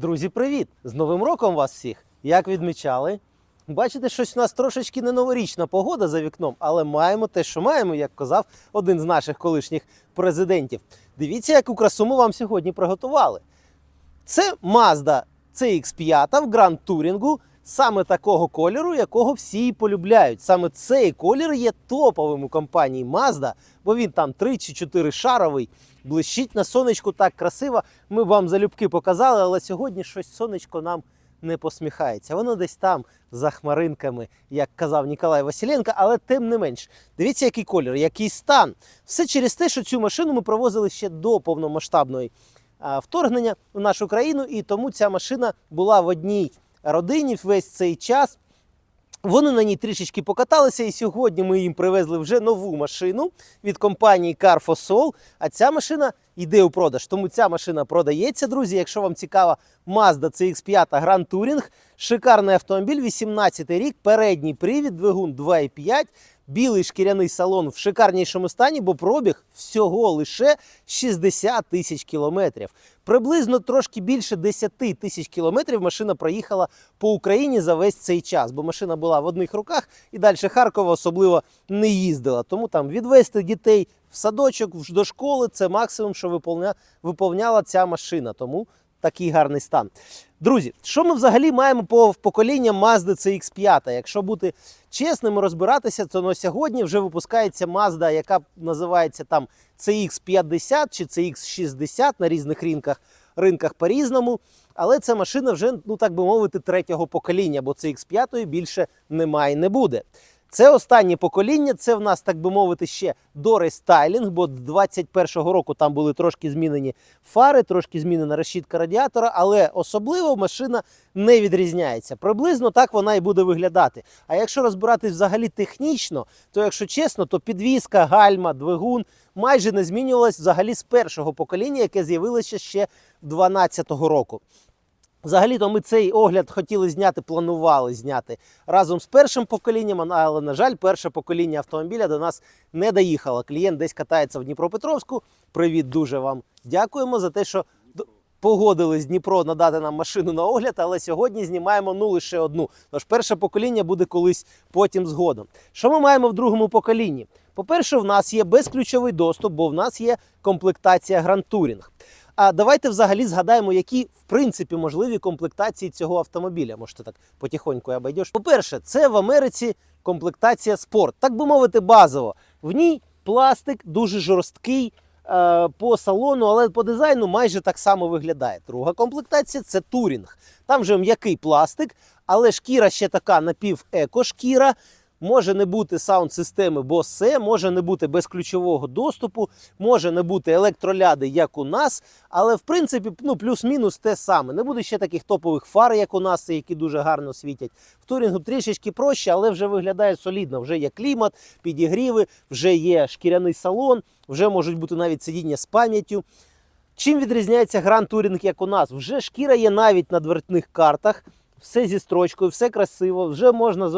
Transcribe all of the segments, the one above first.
Друзі, привіт! З Новим роком вас всіх! Як відмічали? Бачите, щось у нас трошечки не новорічна погода за вікном, але маємо те, що маємо, як казав один з наших колишніх президентів. Дивіться, яку красу ми вам сьогодні приготували. Це Mazda CX5 в Гранд Турінгу, саме такого кольору, якого всі полюбляють. Саме цей колір є топовим у компанії Mazda, бо він там 3 чи 4 шаровий, блищить на сонечку так красиво. Ми вам залюбки показали, але сьогодні щось сонечко нам не посміхається. Воно десь там за хмаринками, як казав Ніколай Василенко, але тим не менш. Дивіться, який колір, який стан. Все через те, що цю машину ми привозили ще до повномасштабної вторгнення в нашу країну, і тому ця машина була в одній родині весь цей час. Вони на ній трішечки покаталися, і сьогодні ми їм привезли вже нову машину від компанії Carfosol. А ця машина йде у продаж. Тому ця машина продається, друзі. Якщо вам цікава Mazda CX5 Grand Touring, шикарний автомобіль, 18 рік, передній привід, двигун 2,5, білий шкіряний салон в шикарнішому стані, бо пробіг всього лише 60 тисяч кілометрів. Приблизно трошки більше 10 тисяч кілометрів машина проїхала по Україні за весь цей час, бо машина була в одних руках і далі Харкова особливо не їздила. Тому там відвести дітей в садочок, до школи це максимум, що виповня- виповняла ця машина. Тому такий гарний стан. Друзі, що ми взагалі маємо по поколінням Mazda CX5? Якщо бути чесним і розбиратися, то на сьогодні вже випускається Mazda, яка називається там CX50 чи CX60 на різних ринках, ринках по-різному. Але це машина вже, ну так би мовити, третього покоління, бо CX5 більше немає і не буде. Це останнє покоління, це в нас, так би мовити, ще дорестайлінг, бо з 21-го року там були трошки змінені фари, трошки змінена решітка радіатора, але особливо машина не відрізняється. Приблизно так вона і буде виглядати. А якщо розбиратись взагалі технічно, то якщо чесно, то підвізка, гальма, двигун майже не змінювалась взагалі з першого покоління, яке з'явилося ще 12-го року. Взагалі-то ми цей огляд хотіли зняти, планували зняти разом з першим поколінням, але, на жаль, перше покоління автомобіля до нас не доїхало. Клієнт десь катається в Дніпропетровську. Привіт, дуже вам дякуємо за те, що д- погодились Дніпро надати нам машину на огляд, але сьогодні знімаємо ну лише одну. Тож перше покоління буде колись потім згодом. Що ми маємо в другому поколінні? По-перше, в нас є безключовий доступ, бо в нас є комплектація Grand Touring. А давайте взагалі згадаємо, які в принципі можливі комплектації цього автомобіля. Можете так потихоньку обійдеш. По-перше, це в Америці комплектація спорт, так би мовити, базово. В ній пластик дуже жорсткий е, по салону, але по дизайну майже так само виглядає. Друга комплектація це турінг. Там вже м'який пластик, але шкіра ще така напів-еко-шкіра. Може не бути саунд-системи Bose, може не бути безключового доступу, може не бути електроляди, як у нас, але в принципі ну, плюс-мінус те саме. Не буде ще таких топових фар, як у нас, які дуже гарно світять. В турінгу трішечки проще, але вже виглядає солідно. Вже є клімат, підігріви, вже є шкіряний салон, вже можуть бути навіть сидіння з пам'яттю. Чим відрізняється Grand Touring, як у нас? Вже шкіра є навіть на дверних картах. Все зі строчкою, все красиво. Вже можна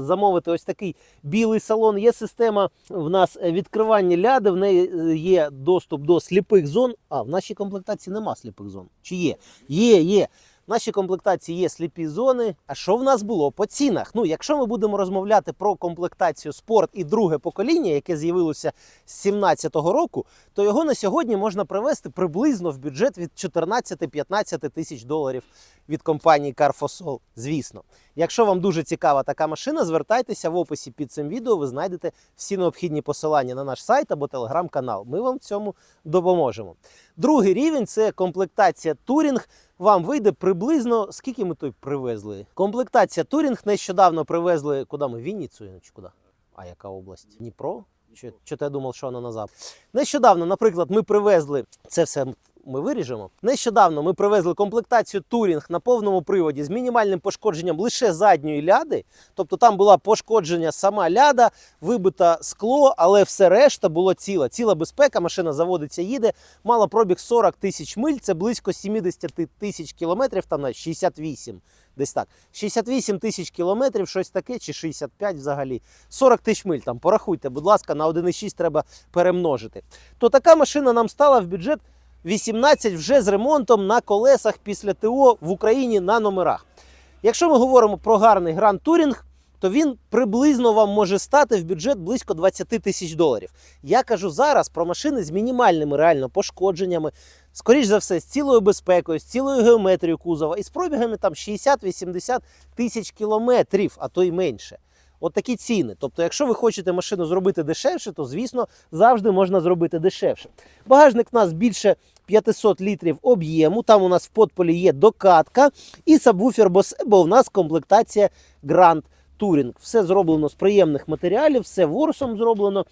замовити ось такий білий салон. Є система в нас е, відкривання ляди, в неї е, є доступ до сліпих зон. А в нашій комплектації нема сліпих зон. Чи є? Є, є. Нашій комплектації є сліпі зони. А що в нас було по цінах? Ну, якщо ми будемо розмовляти про комплектацію спорт і друге покоління, яке з'явилося з 17-го року, то його на сьогодні можна привести приблизно в бюджет від 14-15 тисяч доларів від компанії Carfosol, звісно. Якщо вам дуже цікава така машина, звертайтеся в описі під цим відео. Ви знайдете всі необхідні посилання на наш сайт або телеграм-канал. Ми вам в цьому допоможемо. Другий рівень це комплектація Touring. Вам вийде приблизно скільки ми той привезли. Комплектація Турінг нещодавно привезли куди ми? Вінницю чи куди? А яка область? Дніпро? Чи, чи ти думав, що вона назад? Нещодавно, наприклад, ми привезли це все. Ми виріжемо. Нещодавно ми привезли комплектацію Турінг на повному приводі з мінімальним пошкодженням лише задньої ляди. Тобто там була пошкодження сама ляда, вибите скло, але все решта було ціла. Ціла безпека, машина заводиться, їде. Мала пробіг 40 тисяч миль, це близько 70 тисяч кілометрів, там на 68. Десь так. 68 тисяч кілометрів, щось таке, чи 65 взагалі. 40 тисяч миль там, порахуйте, будь ласка, на 1,6 треба перемножити. То така машина нам стала в бюджет 18 вже з ремонтом на колесах після ТО в Україні на номерах. Якщо ми говоримо про гарний Grand Touring, то він приблизно вам може стати в бюджет близько 20 тисяч доларів. Я кажу зараз про машини з мінімальними реально пошкодженнями, скоріш за все, з цілою безпекою, з цілою геометрією кузова і з пробігами там 60-80 тисяч кілометрів, а то й менше. От такі ціни. Тобто, якщо ви хочете машину зробити дешевше, то звісно завжди можна зробити дешевше. Багажник у нас більше 500 літрів об'єму. Там у нас в подполі є докатка і сабвуфер бо у нас комплектація Grand Touring. Все зроблено з приємних матеріалів, все ворсом зроблено.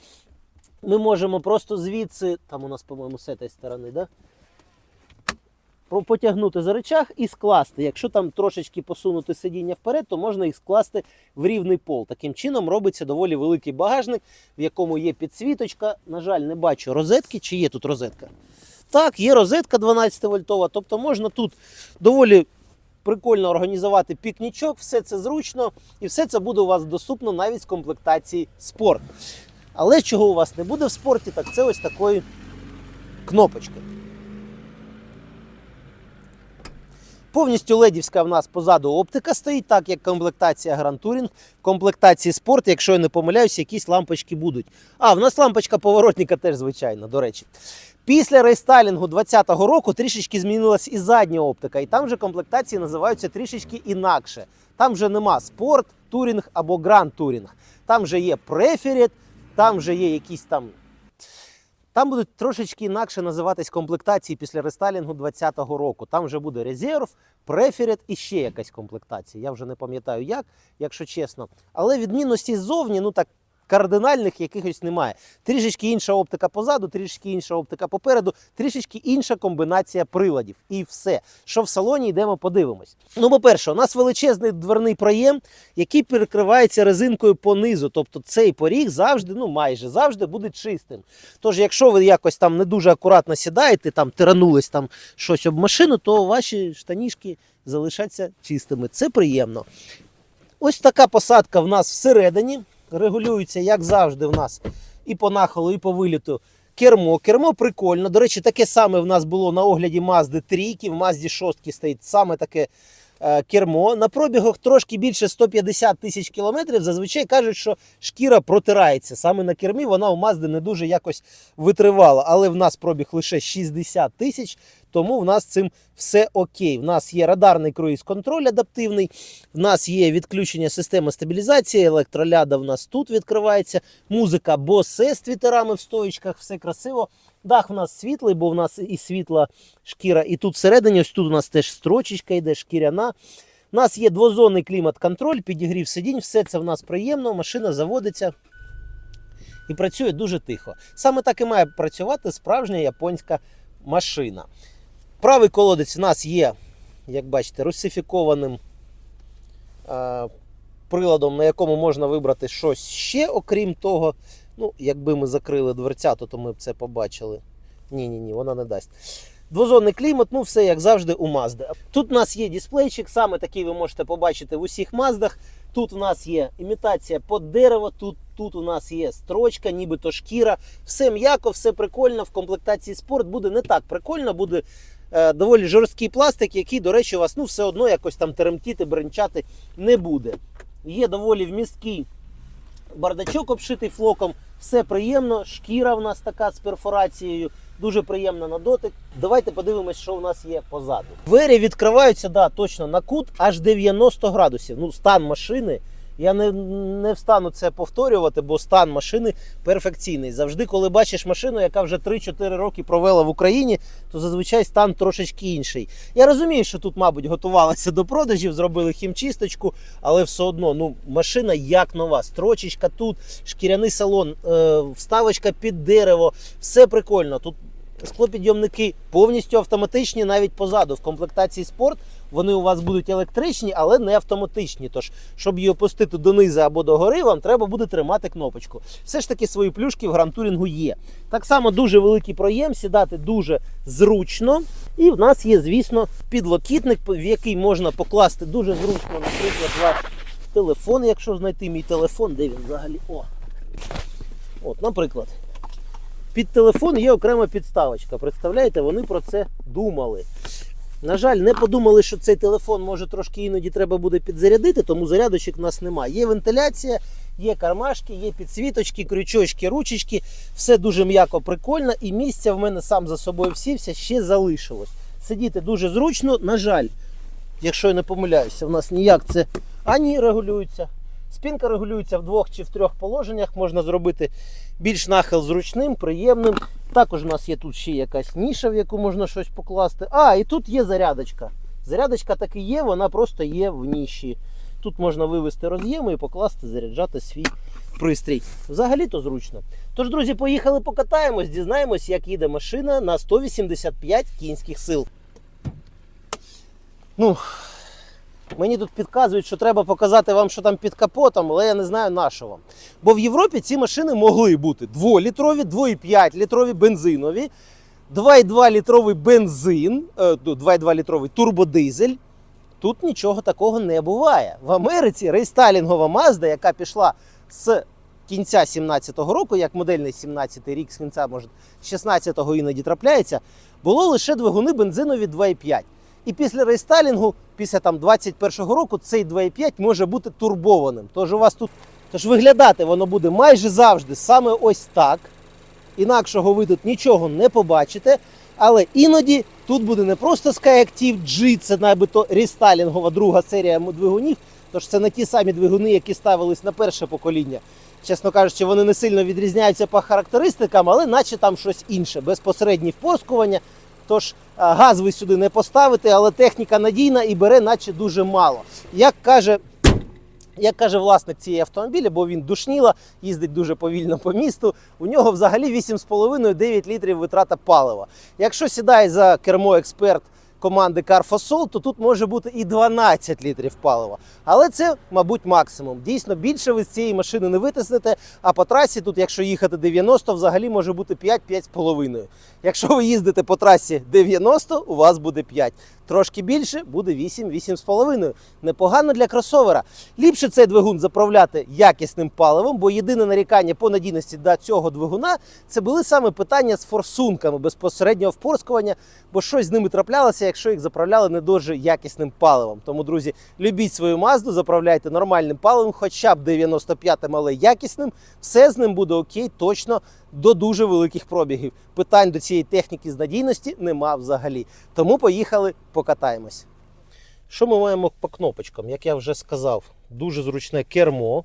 Ми можемо просто звідси, там у нас, по-моєму, з цієї сторони, да? Потягнути за речах і скласти. Якщо там трошечки посунути сидіння вперед, то можна їх скласти в рівний пол. Таким чином робиться доволі великий багажник, в якому є підсвіточка. На жаль, не бачу розетки. Чи є тут розетка? Так, є розетка 12 вольтова, тобто можна тут доволі прикольно організувати пікнічок, все це зручно, і все це буде у вас доступно навіть з комплектації спорт. Але чого у вас не буде в спорті, так це ось такої кнопочки. Повністю ледівська в нас позаду оптика стоїть, так як комплектація Touring. В комплектації спорт, якщо я не помиляюсь, якісь лампочки будуть. А, в нас лампочка поворотника теж звичайно, до речі. Після рестайлінгу 2020 року трішечки змінилась і задня оптика, і там вже комплектації називаються трішечки інакше. Там вже нема спорт, турінг або гранд турінг. Там вже є преферет, там вже є якісь там. Там будуть трошечки інакше називатись комплектації після рестайлінгу 2020 року. Там вже буде резерв, преферет і ще якась комплектація. Я вже не пам'ятаю як, якщо чесно. Але відмінності ззовні, ну так. Кардинальних якихось немає. Трішечки інша оптика позаду, трішечки інша оптика попереду, трішечки інша комбінація приладів. І все. Що в салоні йдемо, подивимось. Ну, по-перше, у нас величезний дверний проєм, який перекривається резинкою понизу. Тобто цей поріг завжди, ну майже завжди буде чистим. Тож, якщо ви якось там не дуже акуратно сідаєте, там тиранулись там щось об машину, то ваші штанішки залишаться чистими. Це приємно. Ось така посадка в нас всередині. Регулюється, як завжди, в нас і по нахилу, і по виліту. Кермо. Кермо прикольно. До речі, таке саме в нас було на огляді Mazda 3, в Mazda 6 стоїть саме таке е, кермо. На пробігах трошки більше 150 тисяч кілометрів. Зазвичай кажуть, що шкіра протирається. Саме на кермі вона у Mazda не дуже якось витривала. Але в нас пробіг лише 60 тисяч, тому в нас цим все окей. В нас є радарний круїз-контроль адаптивний, в нас є відключення системи стабілізації, електроляда в нас тут відкривається, музика Bose з твітерами в стоїчках, все красиво. Дах в нас світлий, бо в нас і світла шкіра. І тут всередині, ось тут у нас теж строчечка йде, шкіряна. У нас є двозонний клімат-контроль, підігрів сидінь, все це в нас приємно, машина заводиться і працює дуже тихо. Саме так і має працювати справжня японська машина. Правий колодець у нас є, як бачите, русифікованим е, приладом, на якому можна вибрати щось ще, окрім того. Ну, якби ми закрили дверцята, то ми б це побачили. Ні-ні, ні, вона не дасть. Двозонний клімат, ну все як завжди у Mazda. Тут у нас є дисплейчик, саме такий ви можете побачити в усіх Маздах. Тут у нас є імітація под дерево, тут, тут у нас є строчка, нібито шкіра. Все м'яко, все прикольно. В комплектації спорт буде не так прикольно, буде доволі жорсткий пластик, який, до речі, у вас ну, все одно якось там теремтіти, бренчати не буде. Є доволі вмісткий бардачок обшитий флоком. Все приємно, шкіра в нас така з перфорацією, дуже приємна на дотик. Давайте подивимось, що в нас є позаду. Двері відкриваються, да, точно на кут аж 90 градусів. Ну, стан машини. Я не, не встану це повторювати, бо стан машини перфекційний. Завжди, коли бачиш машину, яка вже 3-4 роки провела в Україні, то зазвичай стан трошечки інший. Я розумію, що тут, мабуть, готувалися до продажів, зробили хімчисточку, але все одно ну, машина як нова. Строчечка тут, шкіряний салон, е, вставочка під дерево, все прикольно. Тут склопідйомники повністю автоматичні, навіть позаду. В комплектації спорт вони у вас будуть електричні, але не автоматичні. Тож, щоб її опустити донизу або догори, вам треба буде тримати кнопочку. Все ж таки свої плюшки в грантурінгу є. Так само дуже великий проєм, сідати дуже зручно. І в нас є, звісно, підлокітник, в який можна покласти дуже зручно, наприклад, ваш телефон, якщо знайти мій телефон, де він взагалі. О. От, наприклад. Під телефон є окрема підставочка. Представляєте, вони про це думали. На жаль, не подумали, що цей телефон може трошки іноді треба буде підзарядити, тому зарядочок в нас немає. Є вентиляція, є кармашки, є підсвіточки, крючочки, ручечки. Все дуже м'яко, прикольно, і місця в мене сам за собою всівся, ще залишилось. Сидіти дуже зручно, на жаль, якщо я не помиляюся, в нас ніяк це ані регулюється. Спинка регулюється в двох чи в трьох положеннях. Можна зробити більш нахил зручним, приємним. Також у нас є тут ще якась ніша, в яку можна щось покласти. А, і тут є зарядочка. Зарядочка таки є, вона просто є в ніші. Тут можна вивести роз'єми і покласти, заряджати свій пристрій. Взагалі-то зручно. Тож, друзі, поїхали покатаємось, дізнаємось, як їде машина на 185 кінських сил. Ну, Мені тут підказують, що треба показати вам, що там під капотом, але я не знаю на вам. Бо в Європі ці машини могли бути 2-літрові, 2,5 літрові бензинові, 2,2 літровий бензин, е, 2,2 літровий турбодизель. Тут нічого такого не буває. В Америці рейстайлінгова Mazda, яка пішла з кінця 17-го року, як модельний 17-й рік, з кінця, може, 16-го іноді трапляється, було лише двигуни бензинові 2,5. І після рейстайлінгу, після там 21-го року, цей 2,5 може бути турбованим. Тож у вас тут тож виглядати воно буде майже завжди саме ось так. Інакшого ви тут нічого не побачите. Але іноді тут буде не просто Skyactiv G, це нібито рестайлінгова друга серія двигунів. Тож це не ті самі двигуни, які ставились на перше покоління. Чесно кажучи, вони не сильно відрізняються по характеристикам, але наче там щось інше. Безпосереднє впорскування. Тож газ ви сюди не поставите, але техніка надійна і бере, наче дуже мало. Як каже, як каже власник цієї автомобіля, бо він душніла, їздить дуже повільно по місту. У нього взагалі 8,5-9 літрів витрата палива. Якщо сідає за кермо експерт команди Carfosol, то тут може бути і 12 літрів палива. Але це, мабуть, максимум. Дійсно, більше ви з цієї машини не витиснете. А по трасі, тут, якщо їхати 90, взагалі може бути 5-5,5. Якщо ви їздите по трасі 90, у вас буде 5. Трошки більше буде 8-8,5. Непогано для кросовера. Ліпше цей двигун заправляти якісним паливом, бо єдине нарікання по надійності до цього двигуна це були саме питання з форсунками безпосереднього впорскування, бо щось з ними траплялося, якщо їх заправляли не дуже якісним паливом. Тому, друзі, любіть свою мазду, заправляйте нормальним паливом, хоча б 95-м, але якісним. Все з ним буде окей, точно до дуже великих пробігів. Питань до цієї техніки з надійності нема взагалі. Тому поїхали, покатаємось. Що ми маємо по кнопочкам? Як я вже сказав, дуже зручне кермо.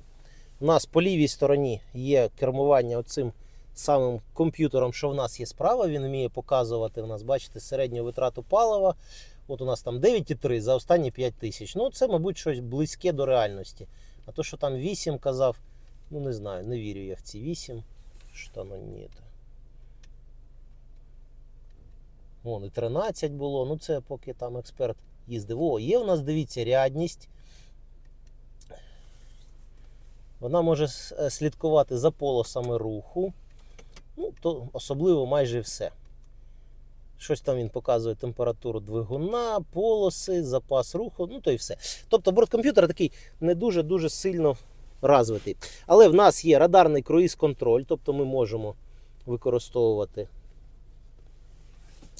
У нас по лівій стороні є кермування оцим самим комп'ютером, що в нас є справа. Він вміє показувати у нас, бачите, середню витрату палива. От у нас там 9,3 за останні 5 тисяч. Ну, це, мабуть, щось близьке до реальності. А то, що там 8 казав, ну не знаю, не вірю я в ці 8. Що воно не це. Вон і 13 було. Ну це поки там експерт їздив. О, є у нас, дивіться, рядність. Вона може е, слідкувати за полосами руху. Ну, то особливо майже все. Щось там він показує температуру двигуна, полоси, запас руху, ну то і все. Тобто борткомп'ютер такий не дуже-дуже сильно розвитий. Але в нас є радарний круїз-контроль, тобто ми можемо використовувати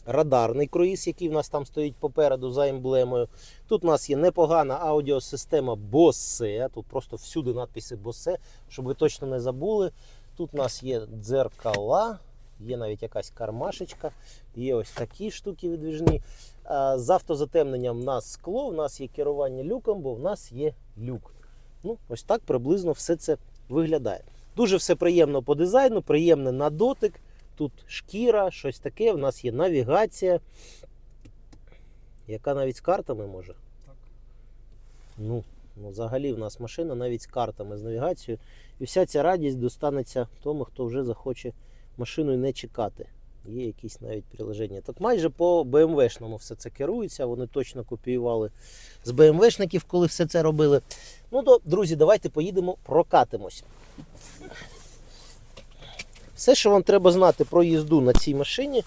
радарний круїз, який в нас там стоїть попереду за емблемою. Тут у нас є непогана аудіосистема Bose. Тут просто всюди надписи Bose, щоб ви точно не забули. Тут у нас є дзеркала, є навіть якась кармашечка, є ось такі штуки видвіжні. А З автозатемненням в нас скло, в нас є керування люком, бо в нас є люк. Ну, ось так приблизно все це виглядає. Дуже все приємно по дизайну, приємне на дотик. Тут шкіра, щось таке. В нас є навігація, яка навіть з картами може. Так. Ну, ну, взагалі в нас машина навіть з картами, з навігацією. І вся ця радість достанеться тому, хто вже захоче машиною не чекати. Є якісь навіть приложення. Так майже по BMW-шному все це керується. Вони точно копіювали з BMW-шників, коли все це робили. Ну то, друзі, давайте поїдемо, прокатимось. Все, що вам треба знати про їзду на цій машині,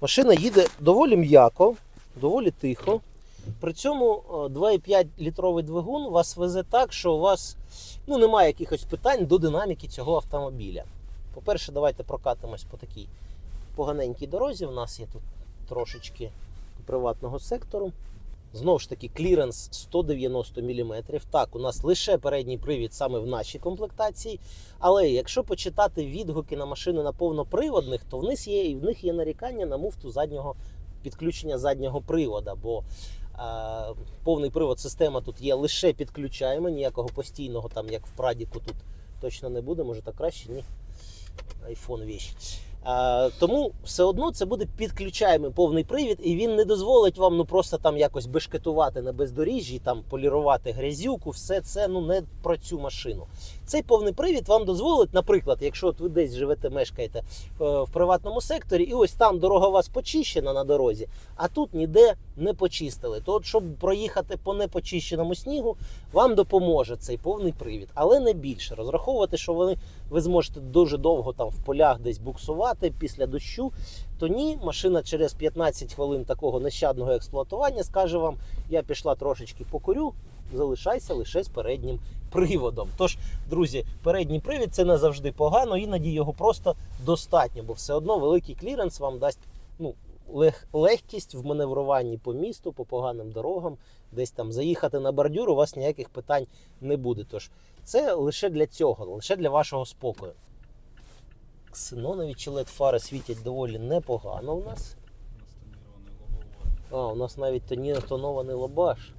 машина їде доволі м'яко, доволі тихо. При цьому е, 2,5 літровий двигун вас везе так, що у вас ну, немає якихось питань до динаміки цього автомобіля. По-перше, давайте прокатимось по такій поганенькій дорозі. У нас є тут трошечки приватного сектору. Знову ж таки, кліренс 190 мм. Так, у нас лише передній привід саме в нашій комплектації. Але якщо почитати відгуки на машини на повноприводних, то в них є, в них є нарікання на муфту заднього підключення заднього привода. Бо е, повний привод система тут є лише підключаємо, ніякого постійного, там як в Прадіку тут точно не буде. Може так краще, ні. Айфон віч. Тому все одно це буде підключаємий повний привід, і він не дозволить вам ну просто там якось бешкетувати на бездоріжжі, там полірувати грязюку. Все це ну не про цю машину. Цей повний привід вам дозволить, наприклад, якщо от ви десь живете, мешкаєте е, в приватному секторі, і ось там дорога у вас почищена на дорозі, а тут ніде не почистили. То, от, щоб проїхати по непочищеному снігу, вам допоможе цей повний привід, але не більше. Розраховувати, що вони ви зможете дуже довго там в полях десь буксувати після дощу. То ні, машина через 15 хвилин такого нещадного експлуатування скаже вам: я пішла трошечки покурю, залишайся лише з переднім приводом. Тож, друзі, передній привід це не завжди погано, іноді його просто достатньо, бо все одно великий кліренс вам дасть лег, легкість в маневруванні по місту, по поганим дорогам, десь там заїхати на бордюр, у вас ніяких питань не буде. Тож це лише для цього, лише для вашого спокою. Ксенонові чи LED фари світять доволі непогано у нас. А, у нас навіть тонований лобаш.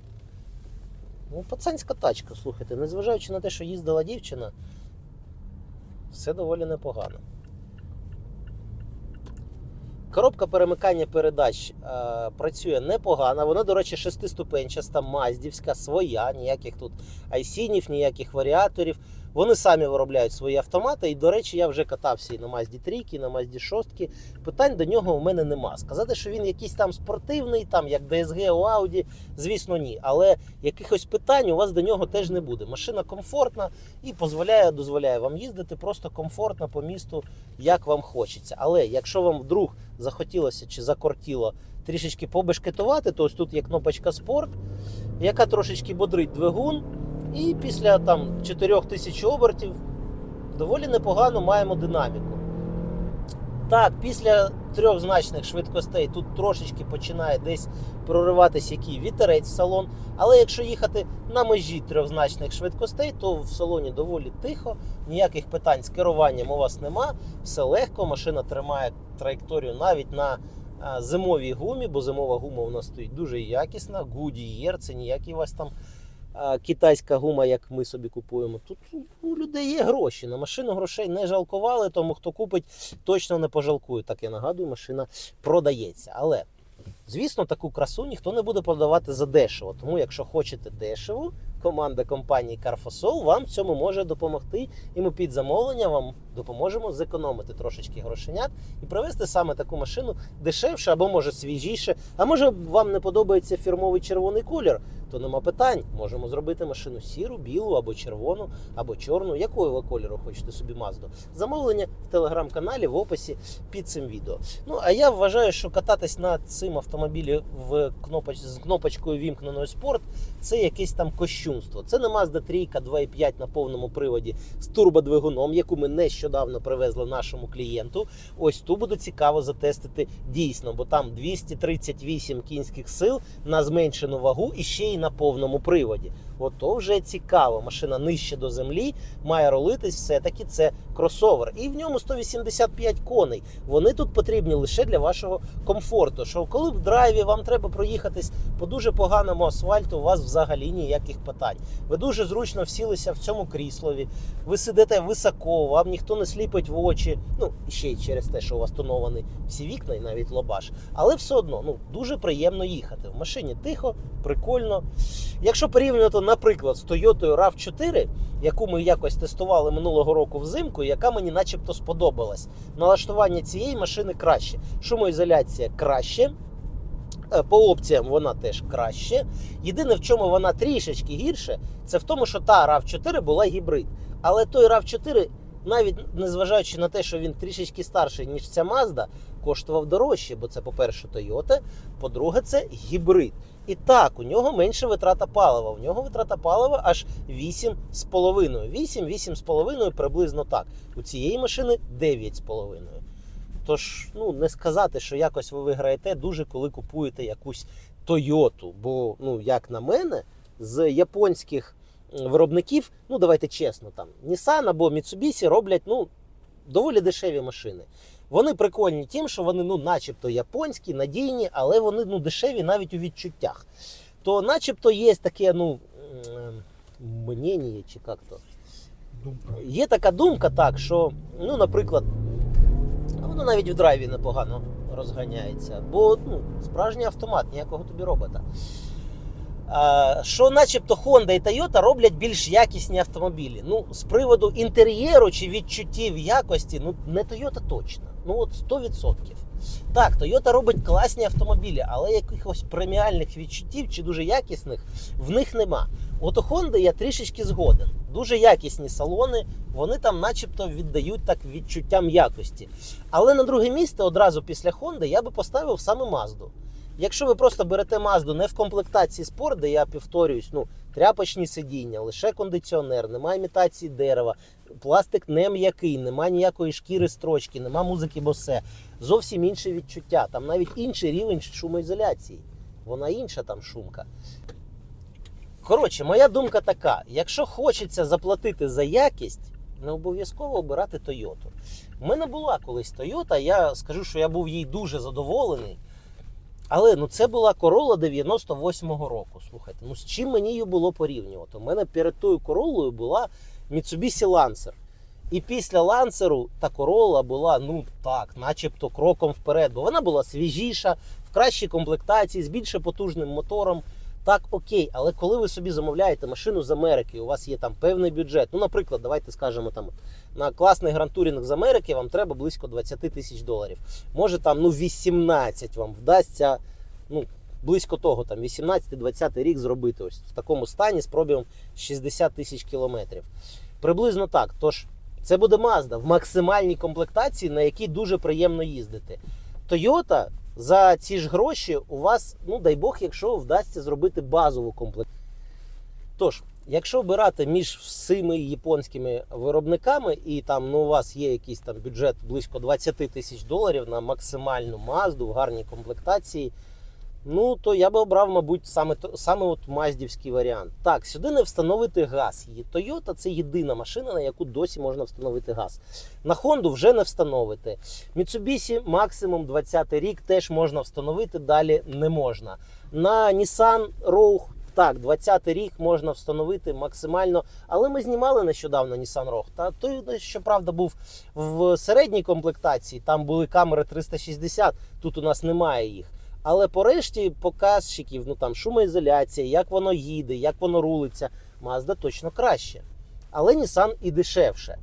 Ну, пацанська тачка, слухайте, незважаючи на те, що їздила дівчина, все доволі непогано. Коробка перемикання передач е, працює непогано. Вона, до речі, шестиступенчаста, маздівська, своя, ніяких тут айсінів, ніяких варіаторів. Вони самі виробляють свої автомати. І, до речі, я вже катався і на Мазді 3, і на Мазді 6. Питань до нього у мене нема. Сказати, що він якийсь там спортивний, там як DSG у Audi, звісно, ні. Але якихось питань у вас до нього теж не буде. Машина комфортна і дозволяє, дозволяє вам їздити просто комфортно по місту, як вам хочеться. Але якщо вам вдруг захотілося чи закортіло трішечки побешкетувати, то ось тут є кнопочка спорт, яка трошечки бодрить двигун. І після там 4000 обертів доволі непогано маємо динаміку. Так, після трьохзначних швидкостей тут трошечки починає десь прориватися який вітерець в салон. Але якщо їхати на межі трьохзначних швидкостей, то в салоні доволі тихо, ніяких питань з керуванням у вас нема. Все легко, машина тримає траєкторію навіть на зимовій гумі, бо зимова гума у нас стоїть дуже якісна. Goodyear, це ніякий у вас там китайська гума, як ми собі купуємо. Тут у людей є гроші. На машину грошей не жалкували, тому хто купить, точно не пожалкує. Так я нагадую, машина продається. Але, звісно, таку красу ніхто не буде продавати за дешево. Тому, якщо хочете дешево, команда компанії Carfosol вам в цьому може допомогти. І ми під замовлення вам допоможемо зекономити трошечки грошенят і привезти саме таку машину дешевше або може свіжіше. А може вам не подобається фірмовий червоний колір, то нема питань. Можемо зробити машину сіру, білу або червону, або чорну. Якого ви кольору хочете собі мазду? Замовлення в телеграм-каналі в описі під цим відео. Ну а я вважаю, що кататись на цим автомобілі в кнопоч... з кнопочкою вімкненою спорт це якесь там кощунство. Це не Mazda 3 2.5 на повному приводі з турбодвигуном, яку ми нещодавно привезли нашому клієнту. Ось ту буде цікаво затестити дійсно, бо там 238 кінських сил на зменшену вагу і ще й на повному приводі. Ото вже цікаво. Машина нижче до землі, має ролитись, все-таки це кросовер. І в ньому 185 коней. Вони тут потрібні лише для вашого комфорту. Що коли в драйві вам треба проїхатись по дуже поганому асфальту, у вас взагалі ніяких питань. Ви дуже зручно всілися в цьому кріслові. Ви сидите високо, вам ніхто не сліпить в очі. Ну ще й через те, що у вас тонований всі вікна і навіть лобаш. Але все одно ну дуже приємно їхати. В машині тихо, прикольно. Якщо порівнювати, наприклад, з Toyota RAV4, яку ми якось тестували минулого року взимку, яка мені начебто сподобалась. Налаштування цієї машини краще. Шумоізоляція краще. Е, По опціям вона теж краще. Єдине, в чому вона трішечки гірше, це в тому, що та RAV4 була гібрид. Але той RAV4, навіть незважаючи на те, що він трішечки старший, ніж ця Mazda, коштував дорожче, бо це, по-перше, Toyota, по-друге, це гібрид. І так, у нього менша витрата палива. У нього витрата палива аж 8,5. 8-8,5 приблизно так. У цієї машини 9,5. Тож, ну не сказати, що якось ви виграєте дуже, коли купуєте якусь Тойоту. Бо, ну, як на мене, з японських виробників, ну давайте чесно, там Nissan або Mitsubishi роблять ну, доволі дешеві машини. Вони прикольні тим, що вони, ну, начебто японські, надійні, але вони ну, дешеві навіть у відчуттях. То, начебто, є таке, ну, мнення, чи як то. Думка. Є така думка, так, що, ну, наприклад, воно навіть в драйві непогано розганяється, бо ну, справжній автомат, ніякого тобі робота. Що начебто Honda і Toyota роблять більш якісні автомобілі. Ну, з приводу інтер'єру чи відчуттів якості, ну не Toyota точно. Ну от 100%. Так, Toyota робить класні автомобілі, але якихось преміальних відчуттів чи дуже якісних в них нема. От у Honda я трішечки згоден. Дуже якісні салони, вони там, начебто, віддають так відчуттям якості. Але на друге місце одразу після Honda я би поставив саме Mazda. Якщо ви просто берете Mazda не в комплектації спорт, де я повторююсь, ну тряпочні сидіння, лише кондиціонер, немає імітації дерева, пластик не м'який, немає ніякої шкіри строчки, немає музики босе. Зовсім інше відчуття. Там навіть інший рівень шумоізоляції. Вона інша там шумка. Коротше, моя думка така: якщо хочеться заплатити за якість, не обов'язково обирати Toyota. У мене була колись Toyota, я скажу, що я був їй дуже задоволений. Але ну це була Corolla 98-го року. Слухайте, ну з чим мені її було порівнювати? У мене перед тою Corollою була Mitsubishi Lancer. І після ланцеру та Corolla була, ну так, начебто кроком вперед, бо вона була свіжіша, в кращій комплектації, з більш потужним мотором. Так, окей, але коли ви собі замовляєте машину з Америки, у вас є там певний бюджет. Ну, наприклад, давайте скажемо там на класний грантурінг з Америки вам треба близько 20 тисяч доларів. Може там ну 18 вам вдасться, ну близько того, там 18-20 рік зробити ось в такому стані з пробігом 60 тисяч кілометрів. Приблизно так. Тож це буде Mazda в максимальній комплектації, на якій дуже приємно їздити. Toyota за ці ж гроші у вас, ну дай Бог, якщо вдасться зробити базову комплектацію. Тож, якщо обирати між всіми японськими виробниками, і там ну, у вас є якийсь там бюджет близько 20 тисяч доларів на максимальну Мазду в гарній комплектації, ну то я би обрав, мабуть, саме, саме от маздівський варіант. Так, сюди не встановити газ. Toyota це єдина машина, на яку досі можна встановити газ. На Honda вже не встановити. Mitsubishi максимум 20 рік теж можна встановити, далі не можна. На Nissan Rogue так, 20-й рік можна встановити максимально. Але ми знімали нещодавно Nissan Rogue. Та той, щоправда, був в середній комплектації. Там були камери 360, тут у нас немає їх. Але по решті показчиків, ну там шумоізоляція, як воно їде, як воно рулиться, Mazda точно краще. Але Nissan і дешевше.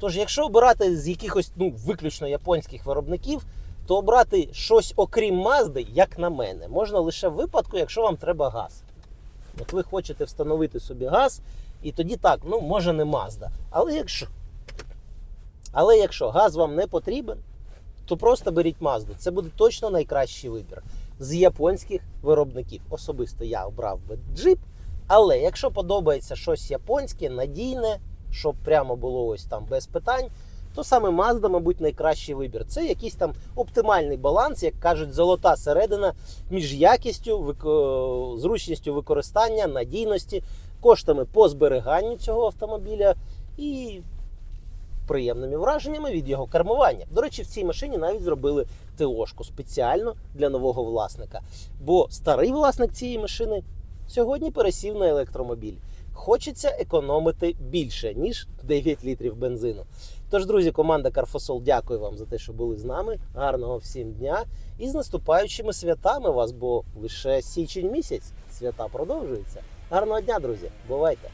Тож, якщо обирати з якихось ну, виключно японських виробників, то обрати щось окрім Мазди, як на мене, можна лише в випадку, якщо вам треба газ. От ви хочете встановити собі газ, і тоді так, ну може не Mazda. Але якщо, але якщо газ вам не потрібен, то просто беріть Mazda. Це буде точно найкращий вибір з японських виробників. Особисто я обрав би джип. Але якщо подобається щось японське, надійне, щоб прямо було ось там без питань, то саме Mazda, мабуть, найкращий вибір. Це якийсь там оптимальний баланс, як кажуть, золота середина між якістю, зручністю використання, надійності, коштами по зберіганню цього автомобіля і приємними враженнями від його кермування. До речі, в цій машині навіть зробили ТОшку спеціально для нового власника. Бо старий власник цієї машини сьогодні пересів на електромобіль. Хочеться економити більше, ніж 9 літрів бензину. Тож, друзі, команда Карфосол, дякую вам за те, що були з нами. Гарного всім дня і з наступаючими святами вас, бо лише січень місяць свята продовжуються. Гарного дня, друзі! Бувайте!